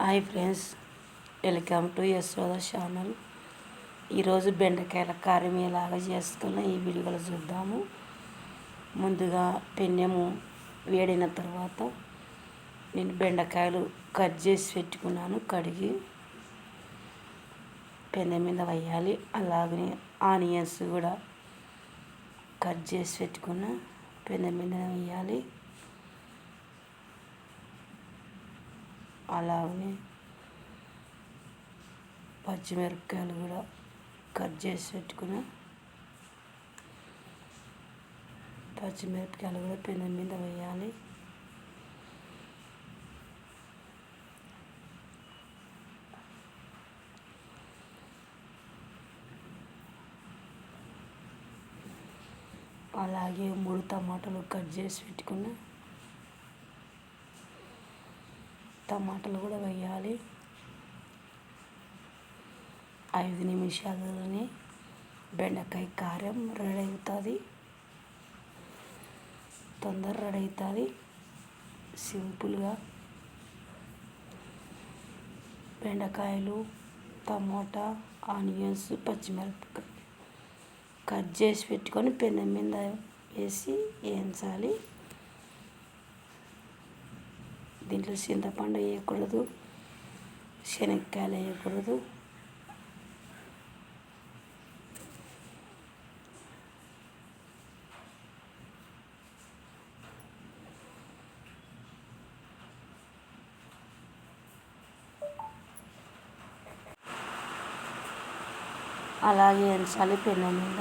Hi friends welcome to Yashoda channel. ఈరోజు బెండకాయల కారం ఎలాగా చేసుకున్న ఈ వీడియోలో చూద్దాము. ముందుగా పెన్నెము వేడిన తర్వాత నేను బెండకాయలు కట్ చేసి పెట్టుకున్నాను కడిగి పెన్నె మీద వేయాలి. అలాగనే ఆనియన్స్ కూడా కట్ చేసి పెట్టుకున్న పెన్నె మీద వేయాలి. అలాగే పచ్చిమిరపకాయలు కూడా కట్ చేసి పెట్టుకున్న. పచ్చిమిరపకాయలు కూడా పెనం మీద వేయాలి. అలాగే మూడు టమాటాలు కట్ చేసి పెట్టుకున్నా. టమాటాలు కూడా వేయాలి ఐదు నిమిషాలలోనే బెండకాయ కారం రెడీ అవుతుంది. తొందర రెడీ అవుతుంది. సింపుల్గా బెండకాయలు టమోటా ఆనియన్స్ పచ్చిమిరపకాయ కట్ చేసి పెట్టుకొని పెనం మీద వేసి వేయించాలి. దీంట్లో చింతపండు వేయకూడదు శనక్కాయలు వేయకూడదు అలాగే ఎంచాలి పెన్న మీద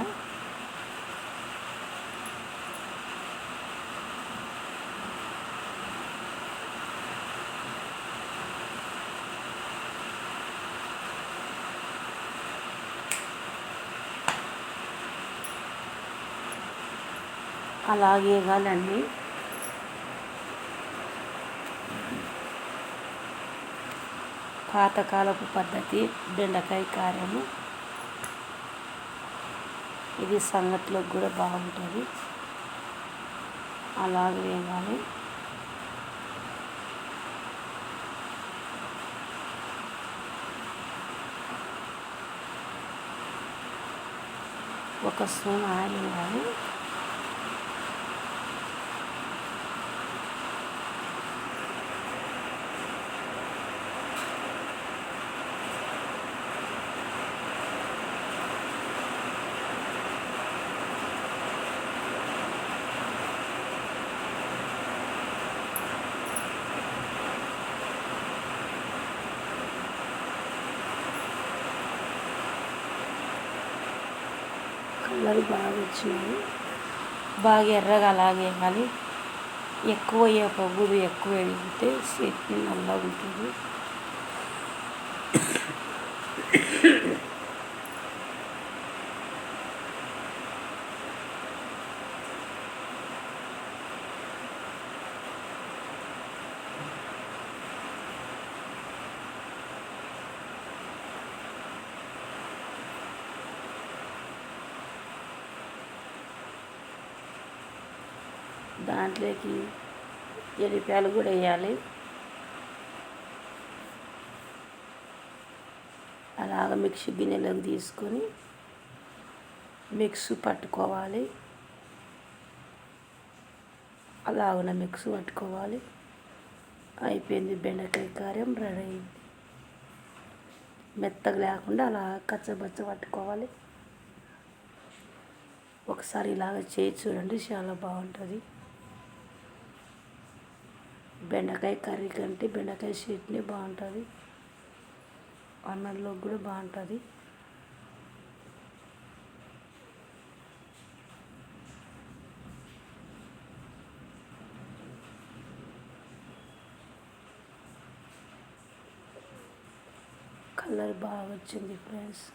అలాగే వేగాలండి పాతకాలపు పద్ధతి బెండకాయ కారము. ఇది సంగతిలోకి కూడా బాగుంటుంది. అలాగే వేయాలి ఒక స్పూన్ ఆయిల్ వేయాలి కలర్ బాగా వచ్చినాయి. బాగా ఎర్రగా అలాగే కానీ ఎక్కువ వేపకూడదు ఎక్కువ వేగితే చట్నీ నల్లగా ఉంటుంది దాంట్లోకి ఎల్లిపాయలు కూడా వేయాలి. అలాగ మిక్సీ గిన్నెలోకి తీసుకొని మిక్స్ పట్టుకోవాలి. అలాగున మిక్స్ పట్టుకోవాలి. అయిపోయింది బెండకాయ కారం రెడీ అయింది. మెత్తగా లేకుండా అలా కచ్చబచ్చ పట్టుకోవాలి. ఒకసారి ఇలాగ చేయి చూడండి చాలా బాగుంటుంది. బెండకాయ కర్రీ కంటే బెండకాయ చట్నీ బాగుంటుంది. అన్నంలో కూడా బాగుంటుంది. కలర్ బాగా వచ్చింది ఫ్రెండ్స్.